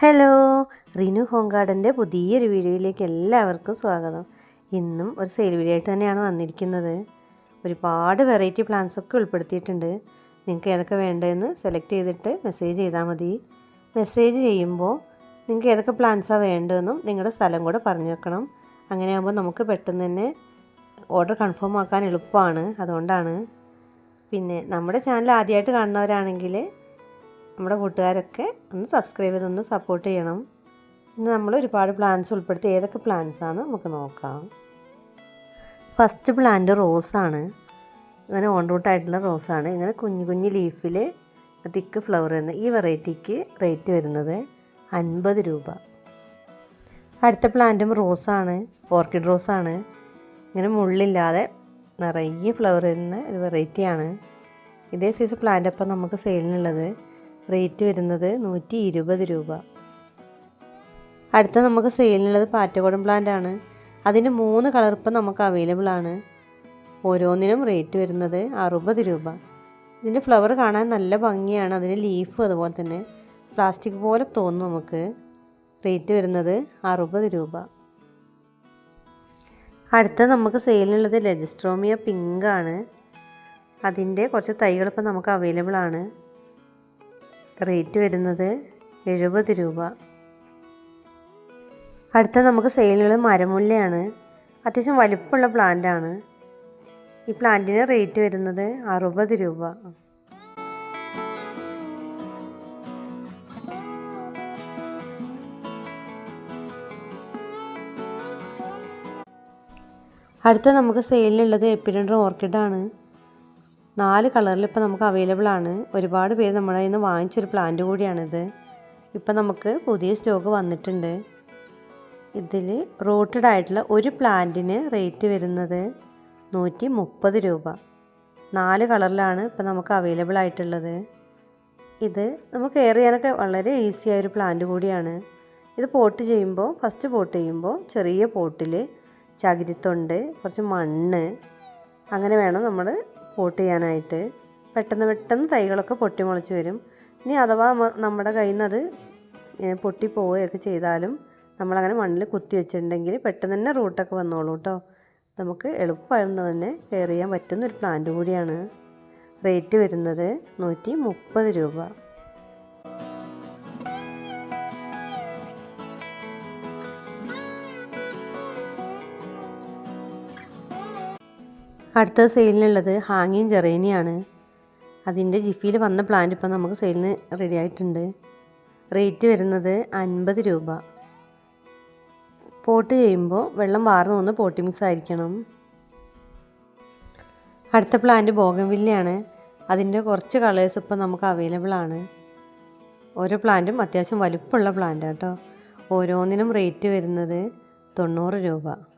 Hello Rinu home ഗാർഡന്റെ പുതിയൊരു വീഡിയോയിലേക്ക് എല്ലാവർക്കും സ്വാഗതം. ഇന്നും ഒരു സെയിൽ വീഡിയോ ആയിട്ട് തന്നെയാണ് വന്നിരിക്കുന്നത്. ഒരുപാട് വെറൈറ്റി പ്ലാന്റ്സ് ഒക്കെ ഉൾപ്പെടുത്തിയിട്ടുണ്ട്. നിങ്ങൾക്ക് ഏതൊക്കെ വേണ്ടതെന്ന് സെലക്ട് ചെയ്തിട്ട് മെസ്സേജ് ചെയ്താൽ മതി. മെസ്സേജ് ചെയ്യുമ്പോൾ നിങ്ങൾക്ക് ഏതൊക്കെ പ്ലാന്റ്സാണ് വേണ്ടതെന്നും നിങ്ങളുടെ സ്ഥലം കൂടെ പറഞ്ഞു വെക്കണം. അങ്ങനെ ആകുമ്പോൾ നമുക്ക് പെട്ടെന്ന് തന്നെ ഓർഡർ കൺഫേം ആക്കാൻ എളുപ്പമാണ്. അതുകൊണ്ടാണ്. പിന്നെ നമ്മുടെ ചാനൽ ആദ്യമായിട്ട് കാണുന്നവരാണെങ്കിൽ നമ്മുടെ കൂട്ടുകാരൊക്കെ ഒന്ന് സബ്സ്ക്രൈബ് ചെയ്തൊന്ന് സപ്പോർട്ട് ചെയ്യണം. ഇന്ന് നമ്മൾ ഒരുപാട് പ്ലാന്റ്സ് ഉൾപ്പെടുത്തി. ഏതൊക്കെ പ്ലാന്റ്സ് ആണ് നമുക്ക് നോക്കാം. ഫസ്റ്റ് പ്ലാന്റ് റോസാണ് ഇങ്ങനെ ഓൺ റൂട്ടായിട്ടുള്ള റോസാണ് ഇങ്ങനെ കുഞ്ഞു കുഞ്ഞു ലീഫിൽ തിക്ക് ഫ്ലവർ വരുന്ന ഈ വെറൈറ്റിക്ക് റേറ്റ് വരുന്നത് അൻപത് രൂപ. അടുത്ത പ്ലാന്റും റോസാണ് ഓർക്കിഡ് റോസാണ് ഇങ്ങനെ മുള്ളില്ലാതെ നിറയെ ഫ്ലവർ വരുന്ന ഒരു വെറൈറ്റിയാണ് ഇതേ സൈസ് പ്ലാന്റ് അപ്പം നമുക്ക് സെയിലിനുള്ളത് റേറ്റ് വരുന്നത് നൂറ്റി ഇരുപത് രൂപ. അടുത്ത നമുക്ക് സെയിലിനുള്ളത് പാറ്റകോടൻ പ്ലാന്റ് ആണ്. അതിന് മൂന്ന് കളർ ഇപ്പം നമുക്ക് അവൈലബിൾ ആണ്. ഓരോന്നിനും റേറ്റ് വരുന്നത് അറുപത് രൂപ. ഇതിന്റെ ഫ്ലവർ കാണാൻ നല്ല ഭംഗിയാണ്. അതിന്റെ ലീഫ് അതുപോലെ തന്നെ പ്ലാസ്റ്റിക് പോലെ തോന്നും നമുക്ക്. റേറ്റ് വരുന്നത് അറുപത് രൂപ. അടുത്ത നമുക്ക് സെയിലിനുള്ളത് ലെജിസ്ട്രോമിയ പിങ്ക് ആണ്. അതിന്റെ കുറച്ച് തൈകളിപ്പം നമുക്ക് അവൈലബിൾ ആണ്. റേറ്റ് വരുന്നത് എഴുപത് രൂപ. അടുത്ത നമുക്ക് സെയിലുകൾ മരമുല്ലയാണ്. അത്യാവശ്യം വലിപ്പമുള്ള പ്ലാന്റാണ് ഈ പ്ലാന്റിന് റേറ്റ് വരുന്നത് അറുപത് രൂപ. അടുത്ത നമുക്ക് സെയിലിലുള്ളത് എപ്പിഡൻഡ്രോ ഓർക്കിഡാണ് നാല് കളറിൽ ഇപ്പോൾ നമുക്ക് അവൈലബിൾ ആണ്. ഒരുപാട് പേര് നമ്മുടെ നിന്ന് വാങ്ങിച്ചൊരു പ്ലാന്റ് കൂടിയാണിത്. ഇപ്പം നമുക്ക് പുതിയ സ്റ്റോക്ക് വന്നിട്ടുണ്ട്. ഇതിൽ റൂട്ടഡ് ആയിട്ടുള്ള ഒരു പ്ലാന്റിന് റേറ്റ് വരുന്നത് നൂറ്റി മുപ്പത് രൂപ. നാല് കളറിലാണ് ഇപ്പം നമുക്ക് അവൈലബിൾ ആയിട്ടുള്ളത്. ഇത് നമുക്ക് കെയർ ചെയ്യാനൊക്കെ വളരെ ഈസി ആയൊരു പ്ലാന്റ് കൂടിയാണ്. ഇത് പോട്ട് ചെയ്യുമ്പോൾ ഫസ്റ്റ് പോട്ട് ചെയ്യുമ്പോൾ ചെറിയ പോട്ടിൽ ചകിരിത്തൊണ്ട് കുറച്ച് മണ്ണ് അങ്ങനെ വേണം നമ്മൾ പോട്ട് ചെയ്യാനായിട്ട് പെട്ടെന്ന് പെട്ടെന്ന് തൈകളൊക്കെ പൊട്ടി മുളച്ച് വരും. ഇനി അഥവാ നമ്മുടെ കയ്യിൽ നിന്ന് അത് പൊട്ടി ചെയ്താലും നമ്മളങ്ങനെ മണ്ണിൽ കുത്തി വെച്ചിട്ടുണ്ടെങ്കിൽ പെട്ടെന്ന് തന്നെ റൂട്ടൊക്കെ വന്നോളൂ കേട്ടോ നമുക്ക് എളുപ്പമായിരുന്നു തന്നെ കെയർ ചെയ്യാൻ പറ്റുന്ന ഒരു പ്ലാന്റ് കൂടിയാണ് റേറ്റ് വരുന്നത് നൂറ്റി മുപ്പത് രൂപ. അടുത്ത സെയിലിനുള്ളത് ഹാങ്ങിങ് ജെറേനിയാണ്. അതിന്റെ ജിഫിയിൽ വന്ന പ്ലാന്റ് ഇപ്പം നമുക്ക് സെയിലിന് റെഡി ആയിട്ടുണ്ട്. റേറ്റ് വരുന്നത് അൻപത് രൂപ. പോട്ട് ചെയ്യുമ്പോൾ വെള്ളം വാർന്നു വന്ന് പോട്ടി മിക്സ് ആയിരിക്കണം. അടുത്ത പ്ലാന്റ് ബോഗൻവില്ലയാണ്. അതിന്റെ കുറച്ച് കളേഴ്സ് ഇപ്പം നമുക്ക് അവൈലബിൾ ആണ്. ഓരോ പ്ലാന്റും അത്യാവശ്യം വലുപ്പമുള്ള പ്ലാന്റ് കേട്ടോ. ഓരോന്നിനും റേറ്റ് വരുന്നത് തൊണ്ണൂറ് രൂപ.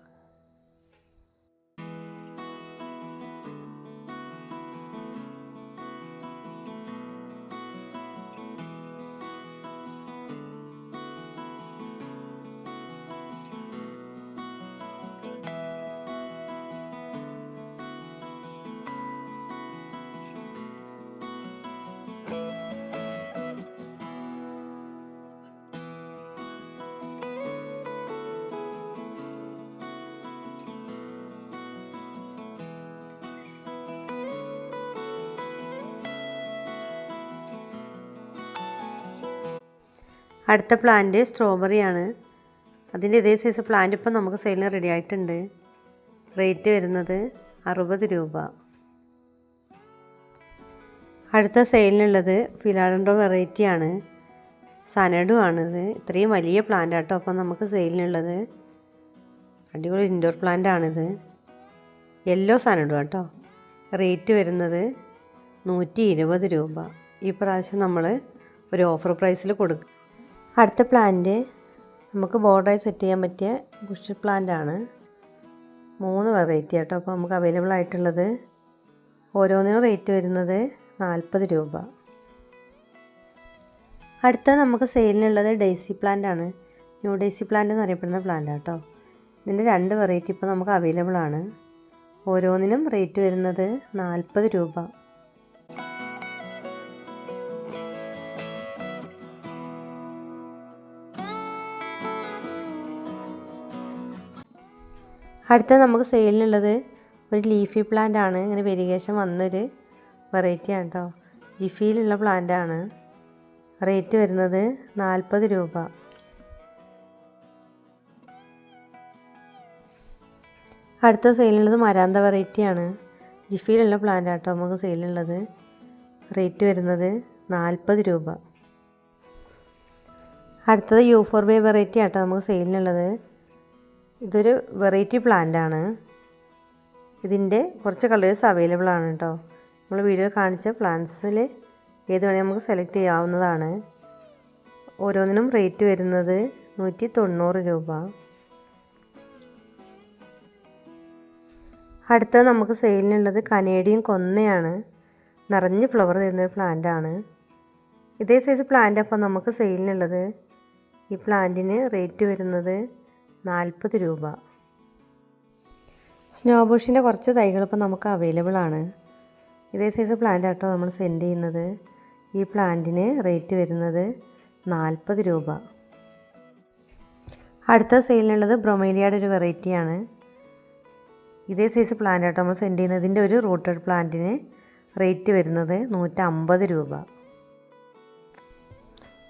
അടുത്ത പ്ലാന്റ് സ്ട്രോബെറിയാണ് അതിന്റെ ഇതേ സൈസ് പ്ലാന്റ് ഇപ്പം നമുക്ക് സെയിലിന് റെഡി ആയിട്ടുണ്ട്. റേറ്റ് വരുന്നത് അറുപത് രൂപ. അടുത്ത സെയിലിനുള്ളത് ഫിലാഡൻഡോ വെറൈറ്റിയാണ് സനഡു ആണിത്. ഇത്രയും വലിയ പ്ലാന്റ് ആട്ടോ അപ്പം നമുക്ക് സെയിലിനുള്ളത് അടിപൊളി ഇൻഡോർ പ്ലാന്റ് ആണിത്. യെല്ലോ സനഡു കേട്ടോ റേറ്റ് വരുന്നത് നൂറ്റി ഇരുപത് രൂപ. ഈ പ്രാവശ്യം നമ്മൾ ഒരു ഓഫർ പ്രൈസിൽ കൊടുക്കും അടുത്ത പ്ലാന്റ് നമുക്ക് ബോർഡറായി സെറ്റ് ചെയ്യാൻ പറ്റിയ ബുഷ് പ്ലാന്റ് ആണ്. മൂന്ന് വെറൈറ്റി ആട്ടോ അപ്പോൾ നമുക്ക് അവൈലബിൾ ആയിട്ടുള്ളത്. ഓരോന്നിനും റേറ്റ് വരുന്നത് നാൽപ്പത് രൂപ. അടുത്ത നമുക്ക് സെയിലിനുള്ളത് ഡെയ്സി പ്ലാന്റ് ആണ്. ന്യൂ ഡെയ്സി പ്ലാന്റ് എന്നറിയപ്പെടുന്ന പ്ലാന്റ് ആട്ടോ. ഇതിന്റെ രണ്ട് വെറൈറ്റി ഇപ്പോൾ നമുക്ക് അവൈലബിൾ ആണ്. ഓരോന്നിനും റേറ്റ് വരുന്നത് നാൽപ്പത് രൂപ. അടുത്ത നമുക്ക് സെയിലിനുള്ളത് ഒരു ലീഫി പ്ലാന്റ് ആണ്. ഇങ്ങനെ വെരിഗേഷൻ വന്നൊരു വെറൈറ്റി ആണ് കേട്ടോ ജിഫിയിലുള്ള പ്ലാന്റ് ആണ്. റേറ്റ് വരുന്നത് നാൽപ്പത് രൂപ. അടുത്ത സെയിലുള്ളത് മരാന്ത വെറൈറ്റി ആണ്. ജിഫിയിലുള്ള പ്ലാന്റ് ആട്ടോ നമുക്ക് സെയിലുള്ളത് റേറ്റ് വരുന്നത് നാൽപ്പത് രൂപ. അടുത്തത് യൂഫോർബിയ വെറൈറ്റി ആട്ടോ നമുക്ക് സെയിലിനുള്ളത് ഇതൊരു വെറൈറ്റി പ്ലാന്റ് ആണ്. ഇതിന്റെ കുറച്ച് കളേഴ്സ് അവൈലബിൾ ആണ് കേട്ടോ നമ്മൾ വീഡിയോ കാണിച്ച പ്ലാന്റ്സിൽ ഏത് വേണേൽ നമുക്ക് സെലക്ട് ചെയ്യാവുന്നതാണ്. ഓരോന്നിനും റേറ്റ് വരുന്നത് നൂറ്റി തൊണ്ണൂറ് രൂപ. അടുത്ത നമുക്ക് സെയിലിനുള്ളത് കനേഡിയൻ കൊന്നയാണ്. നിറഞ്ഞ് ഫ്ലവർ തരുന്നൊരു പ്ലാന്റാണ് ഇതേ സൈസ് പ്ലാന്റ് അപ്പോൾ നമുക്ക് സെയിലിനുള്ളത് ഈ പ്ലാന്റിന് റേറ്റ് വരുന്നത് നാൽപ്പത് രൂപ. സ്നോ ബുഷിന്റെ കുറച്ച് തൈകൾ ഇപ്പോൾ നമുക്ക് അവൈലബിൾ ആണ്. ഇതേ സൈസ് പ്ലാന്റ് ആട്ടോ നമ്മൾ സെൻഡ് ചെയ്യുന്നത്. ഈ പ്ലാന്റിന് റേറ്റ് വരുന്നത് നാൽപ്പത് രൂപ. അടുത്ത സെയിലിനുള്ളത് ബ്രൊമേലിയയുടെ ഒരു വെറൈറ്റിയാണ് ഇതേ സൈസ് പ്ലാന്റ് ആട്ടോ നമ്മൾ സെൻഡ് ചെയ്യുന്നതിന്റെ ഒരു റൂട്ടഡ് പ്ലാന്റിന് റേറ്റ് വരുന്നത് നൂറ്റമ്പത് രൂപ.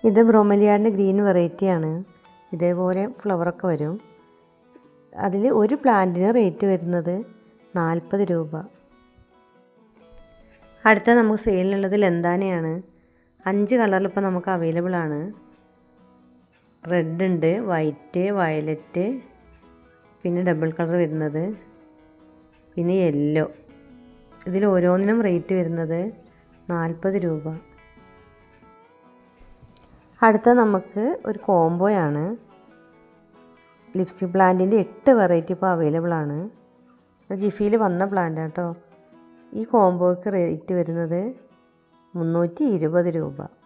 ഇത് ബ്രോമലിയാടിന്റെ ഗ്രീൻ വെറൈറ്റിയാണ് ഇതേപോലെ ഫ്ലവറൊക്കെ വരും. അതിൽ ഒരു പ്ലാന്റിന് റേറ്റ് വരുന്നത് നാൽപ്പത് രൂപ. അടുത്ത നമുക്ക് സെയിലിനുള്ളത് ലെന്താനയാണ്. അഞ്ച് കളറിൽ ഇപ്പോൾ നമുക്ക് അവൈലബിൾ ആണ്. റെഡ് ഉണ്ട് വൈറ്റ് വയലറ്റ് പിന്നെ ഡബിൾ കളർ വരുന്നത്. പിന്നെ യെല്ലോ ഇതിൽ ഓരോന്നിനും റേറ്റ് വരുന്നത് നാൽപ്പത് രൂപ. അടുത്ത നമുക്ക് ഒരു കോംബോയാണ്. ലിപ്സ്റ്റിക് പ്ലാന്റിന്റെ എട്ട് വെറൈറ്റി ഇപ്പോൾ അവൈലബിൾ ആണ്. ജിഫിയിൽ വന്ന പ്ലാന്റ് കേട്ടോ. ഈ കോംബോയ്ക്ക് റേറ്റ് വരുന്നത് മുന്നൂറ്റി ഇരുപത് രൂപ.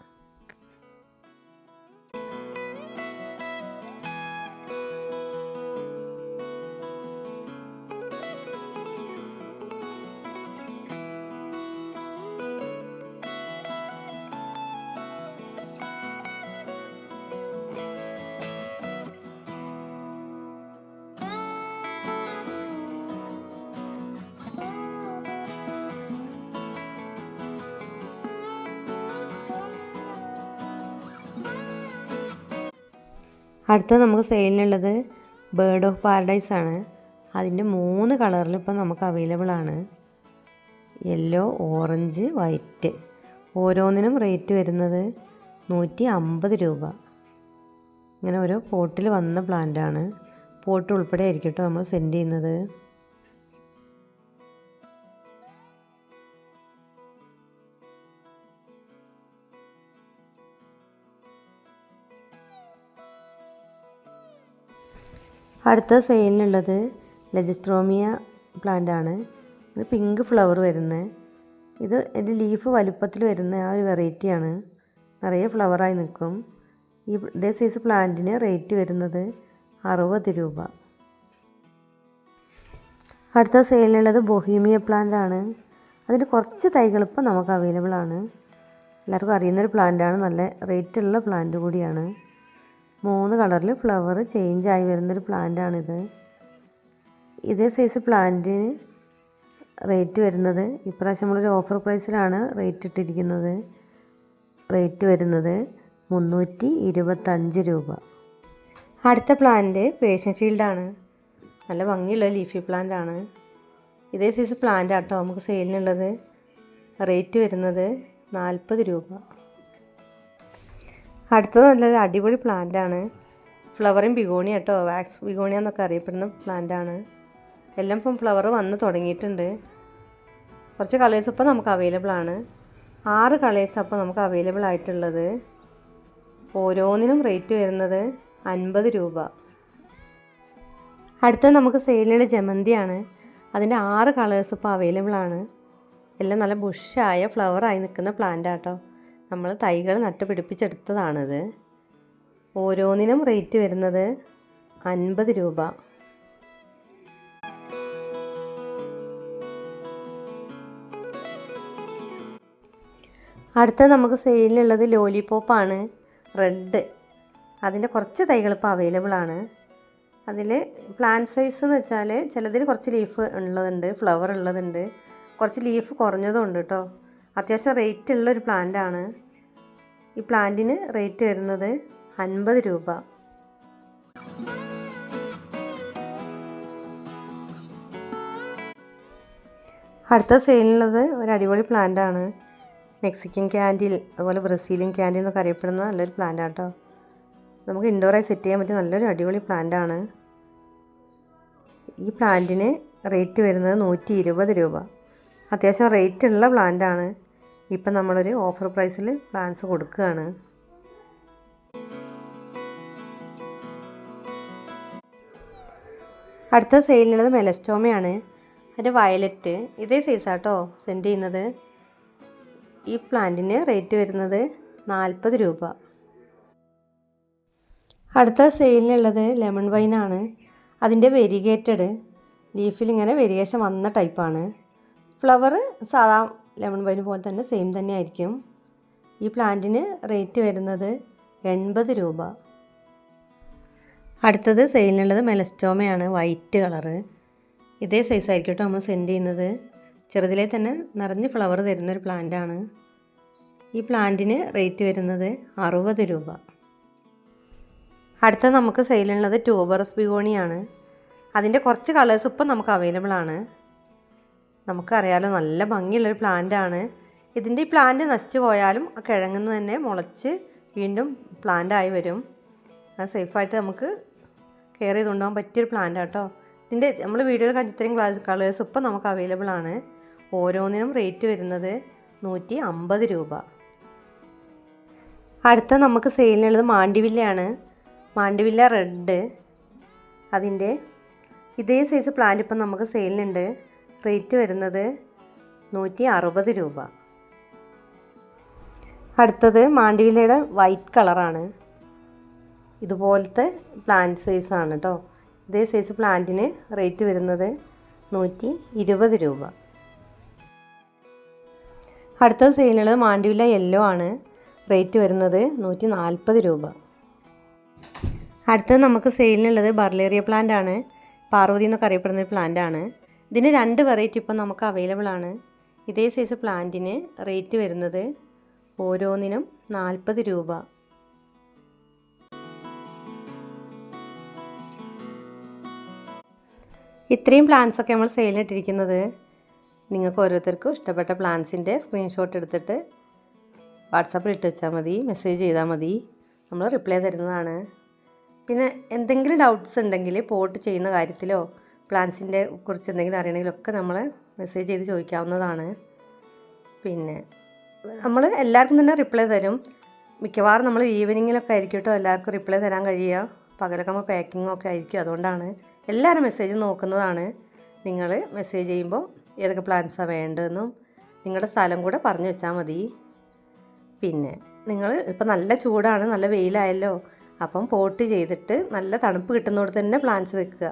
അടുത്ത നമുക്ക് സെയിലിനുള്ളത് ബേർഡ് ഓഫ് പാരഡൈസ് ആണ്. അതിന്റെ മൂന്ന് കളറിൽ ഇപ്പം നമുക്ക് അവൈലബിൾ ആണ്. Yellow orange white. ഓരോന്നിനും റേറ്റ് വരുന്നത് നൂറ്റി അമ്പത് രൂപ. ഇങ്ങനെ ഓരോ പോട്ടിൽ വന്ന പ്ലാന്റ് ആണ്. പോട്ട് ഉൾപ്പെടെ ആയിരിക്കും കേട്ടോ നമ്മൾ സെൻഡ് ചെയ്യുന്നത്. അടുത്ത സെയിലിനുള്ളത് ലജിസ്ട്രോമിയ പ്ലാന്റ് ആണ് ഇത് പിങ്ക് ഫ്ലവർ വരുന്നത്. ഇത് എന്റെ ലീഫ് വലുപ്പത്തിൽ വരുന്ന ആ ഒരു വെറൈറ്റിയാണ്. നിറയെ ഫ്ലവറായി നിൽക്കും. ഈ ഇതേ സൈസ് പ്ലാന്റിന് റേറ്റ് വരുന്നത് അറുപത് രൂപ. അടുത്ത സെയിലിനുള്ളത് ബൊഹീമിയ പ്ലാന്റ് ആണ് അതിന് കുറച്ച് തൈകൾ ഇപ്പം നമുക്ക് അവൈലബിൾ ആണ്. എല്ലാവർക്കും അറിയുന്നൊരു ആണ് നല്ല റേറ്റുള്ള പ്ലാന്റ് കൂടിയാണ്. മൂന്ന് കളറിൽ ഫ്ലവർ ചേഞ്ച് ആയി വരുന്നൊരു പ്ലാന്റാണിത്. ഇതേ സൈസ് പ്ലാന്റിന് റേറ്റ് വരുന്നത് ഇപ്രാവശ്യം നമ്മളൊരു ഓഫർ പ്രൈസിലാണ് റേറ്റ് ഇട്ടിരിക്കുന്നത്. റേറ്റ് വരുന്നത് മുന്നൂറ്റി ഇരുപത്തഞ്ച് രൂപ. അടുത്ത പ്ലാന്റ് പേഷ്യൻ ഷീൽഡാണ് നല്ല ഭംഗിയുള്ള ലീഫി പ്ലാന്റ് ആണ്. ഇതേ സൈസ് പ്ലാന്റ് ആട്ടോ നമുക്ക് സെയിലിനുള്ളത് റേറ്റ് വരുന്നത് നാൽപ്പത് രൂപ. അടുത്തത് നല്ലൊരു അടിപൊളി പ്ലാന്റ് ആണ്. ഫ്ലവറിങ് ബിഗോണി കേട്ടോ വാക്സ് ബിഗോണിയ എന്നൊക്കെ അറിയപ്പെടുന്ന പ്ലാന്റ് ആണ്. എല്ലാം ഇപ്പം ഫ്ലവർ വന്ന് തുടങ്ങിയിട്ടുണ്ട്. കുറച്ച് കളേഴ്സ് ഇപ്പോൾ നമുക്ക് അവൈലബിൾ ആണ്. ആറ് കളേഴ്സ് അപ്പോൾ നമുക്ക് അവൈലബിൾ ആയിട്ടുള്ളത്. ഓരോന്നിനും റേറ്റ് വരുന്നത് അൻപത് രൂപ. അടുത്തത് നമുക്ക് സെയിലുള്ള ജമന്തിയാണ് അതിന്റെ ആറ് കളേഴ്സ് ഇപ്പോൾ അവൈലബിൾ ആണ്. എല്ലാം നല്ല ബുഷായ ഫ്ലവറായി നിൽക്കുന്ന പ്ലാന്റ് ആട്ടോ നമ്മൾ തൈകൾ നട്ടുപിടിപ്പിച്ചെടുത്തതാണിത് ഓരോന്നിനും റേറ്റ് വരുന്നത് അൻപത് രൂപ. അടുത്ത നമുക്ക് സെയിലിലുള്ളത് ലോലിപോപ്പാണ് റെഡ്. അതിന്റെ കുറച്ച് തൈകൾ ഇപ്പോൾ അവൈലബിൾ ആണ്. അതിൽ പ്ലാന്റ് സൈസ് എന്ന് വെച്ചാൽ ചിലതിൽ കുറച്ച് ലീഫ് ഉള്ളതുണ്ട് ഫ്ലവർ ഉള്ളതുണ്ട്. കുറച്ച് ലീഫ് കുറഞ്ഞതും ഉണ്ട് കേട്ടോ. അത്യാവശ്യം റേറ്റ് ഉള്ളൊരു പ്ലാന്റാണ് ഈ പ്ലാന്റിന് റേറ്റ് വരുന്നത് അൻപത് രൂപ. അടുത്ത സെയിലുള്ളത് ഒരു അടിപൊളി പ്ലാന്റാണ് മെക്സിക്കൻ ക്യാൻഡിൽ അതുപോലെ ബ്രസീലിയൻ ക്യാൻഡിൽ എന്നൊക്കെ അറിയപ്പെടുന്ന നല്ലൊരു പ്ലാന്റാണ് കേട്ടോ നമുക്ക് ഇൻഡോറായി സെറ്റ് ചെയ്യാൻ പറ്റിയ നല്ലൊരു അടിപൊളി പ്ലാന്റാണ് ഈ പ്ലാന്റിന് റേറ്റ് വരുന്നത് നൂറ്റി ഇരുപത് രൂപ. അത്യാവശ്യം റേറ്റ് ഉള്ള പ്ലാന്റാണ് ഇപ്പം നമ്മളൊരു ഓഫർ പ്രൈസിൽ പ്ലാൻസ് കൊടുക്കുകയാണ്. അടുത്ത സെയിലിനുള്ളത് മെലസ്റ്റോമയാണ്. അതിന്റെ വയലറ്റ് ഇതേ സൈസാട്ടോ സെൻഡ് ചെയ്യുന്നത്. ഈ പ്ലാന്റിന് റേറ്റ് വരുന്നത് നാൽപ്പത് രൂപ. അടുത്ത സെയിലിനുള്ളത് ലെമൺ വൈനാണ് അതിന്റെ വെരിഗേറ്റഡ് ലീഫിൽ ഇങ്ങനെ വെരിഗേഷൻ വന്ന ടൈപ്പാണ് ഫ്ലവർ സാധാ ലെമൺ വൈൻ പോലെ തന്നെ സെയിം തന്നെ ആയിരിക്കും. ഈ പ്ലാന്റിന് റേറ്റ് വരുന്നത് എൺപത് രൂപ. അടുത്തത് സെയിലിനുള്ളത് മെലസ്റ്റോമയാണ് വൈറ്റ് കളറ് ഇതേ സൈസ് ആയിരിക്കും കേട്ടോ നമ്മൾ സെൻഡ് ചെയ്യുന്നത്. ചെറുതിലെ തന്നെ നിറഞ്ഞ് ഫ്ലവർ തരുന്നൊരു പ്ലാന്റാണ് ഈ പ്ലാന്റിന് റേറ്റ് വരുന്നത് അറുപത് രൂപ. അടുത്ത നമുക്ക് സെയിലുള്ളത് ട്യൂബറസ് ബിഗോണിയാണ് അതിന്റെ കുറച്ച് കളേഴ്സ് ഇപ്പം നമുക്ക് അവൈലബിൾ ആണ്. നമുക്കറിയാലോ നല്ല ഭംഗിയുള്ളൊരു പ്ലാന്റ് ആണ്. ഇതിന്റെ ഈ പ്ലാന്റ് നശിച്ചു പോയാലും കിഴങ്ങുന്ന് തന്നെ മുളച്ച് വീണ്ടും പ്ലാന്റ് ആയി വരും. അത് സേഫായിട്ട് നമുക്ക് കെയർ ചെയ്ത് കൊണ്ടുപോകാൻ പറ്റിയൊരു പ്ലാന്റ് കേട്ടോ ഇതിന്റെ നമ്മൾ വീഡിയോയിൽ കാണിച്ച ഇത്രയും ക്ലാസ് കളേഴ്സ് ഇപ്പം നമുക്ക് അവൈലബിൾ ആണ്. ഓരോന്നിനും റേറ്റ് വരുന്നത് നൂറ്റി അമ്പത് രൂപ. അടുത്ത നമുക്ക് സെയിലിനുള്ളത് മാണ്ടിവില്ലയാണ് മാണ്ടിവില്ല റെഡ് അതിന്റെ ഇതേ സൈസ് പ്ലാന്റ് ഇപ്പം നമുക്ക് സെയിലിനുണ്ട് റേറ്റ് വരുന്നത് നൂറ്റി അറുപത് രൂപ. അടുത്തത് മാണ്ടിവിലയുടെ വൈറ്റ് കളറാണ്. ഇതുപോലത്തെ പ്ലാന്റ് സൈസാണ് കേട്ടോ ഇതേ സൈസ് പ്ലാന്റിന് റേറ്റ് വരുന്നത് നൂറ്റി ഇരുപത് രൂപ. അടുത്ത സെയിലുള്ളത് മാണ്ടിവില യെല്ലോ ആണ്. റേറ്റ് വരുന്നത് നൂറ്റി നാൽപ്പത് രൂപ. അടുത്തത് നമുക്ക് സെയിലിനുള്ളത് ബർലേറിയ പ്ലാന്റ് ആണ്. പാർവതി എന്നൊക്കെ അറിയപ്പെടുന്ന പ്ലാന്റ് ആണ്. ഇതിന് രണ്ട് വെറൈറ്റി ഇപ്പം നമുക്ക് അവൈലബിൾ ആണ്. ഇതേ സൈസ് പ്ലാന്റിന് റേറ്റ് വരുന്നത് ഓരോന്നിനും നാൽപ്പത് രൂപ. ഇത്രയും പ്ലാന്റ്സൊക്കെ നമ്മൾ സെയിലിട്ടിരിക്കുന്നത് നിങ്ങൾക്ക് ഓരോരുത്തർക്കും ഇഷ്ടപ്പെട്ട പ്ലാന്റ്സിന്റെ സ്ക്രീൻഷോട്ട് എടുത്തിട്ട് വാട്സാപ്പിൽ ഇട്ട് വെച്ചാൽ മതി മെസ്സേജ് ചെയ്താൽ മതി. നമ്മൾ റിപ്ലൈ തരുന്നതാണ്. പിന്നെ എന്തെങ്കിലും ഡൗട്ട്സ് ഉണ്ടെങ്കിൽ പോട്ട് ചെയ്യുന്ന കാര്യത്തിലോ പ്ലാൻസിന്റെ കുറിച്ച് എന്തെങ്കിലും അറിയണമെങ്കിലൊക്കെ നമ്മൾ മെസ്സേജ് ചെയ്ത് ചോദിക്കാവുന്നതാണ്. പിന്നെ നമ്മൾ എല്ലാവർക്കും തന്നെ റിപ്ലൈ തരും. മിക്കവാറും നമ്മൾ ഈവനിങ്ങിലൊക്കെ ആയിരിക്കും കേട്ടോ എല്ലാവർക്കും റിപ്ലൈ തരാൻ കഴിയുക. പകലൊക്കെ നമ്മൾ പാക്കിങ്ങും ഒക്കെ ആയിരിക്കും. അതുകൊണ്ടാണ് എല്ലാവരും മെസ്സേജ് നോക്കുന്നതാണ്. നിങ്ങൾ മെസ്സേജ് ചെയ്യുമ്പോൾ ഏതൊക്കെ പ്ലാൻസാണ് വേണ്ടതെന്നും നിങ്ങളുടെ സ്ഥലം കൂടെ പറഞ്ഞു വെച്ചാൽ മതി. പിന്നെ നിങ്ങൾ ഇപ്പം നല്ല ചൂടാണ് നല്ല വെയിലായല്ലോ. അപ്പം പോട്ട് ചെയ്തിട്ട് നല്ല തണുപ്പ് കിട്ടുന്നോട് തന്നെ പ്ലാൻസ് വെക്കുക.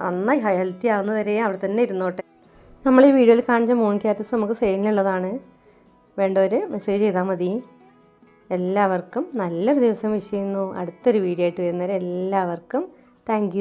നന്നായി ഹെൽത്തി ആവുന്നവരെ അവിടെ തന്നെ ഇരുന്നോട്ടെ. നമ്മൾ ഈ വീഡിയോയിൽ കാണിച്ച മൂൺ ക്യാറ്റസ് നമുക്ക് സെയിലിനുള്ളതാണ് വേണ്ടവർ മെസ്സേജ് ചെയ്താൽ മതി. എല്ലാവർക്കും നല്ലൊരു ദിവസം വിഷ് ചെയ്യുന്നു. അടുത്തൊരു വീഡിയോ ആയിട്ട് വരുന്നവരെ എല്ലാവർക്കും താങ്ക്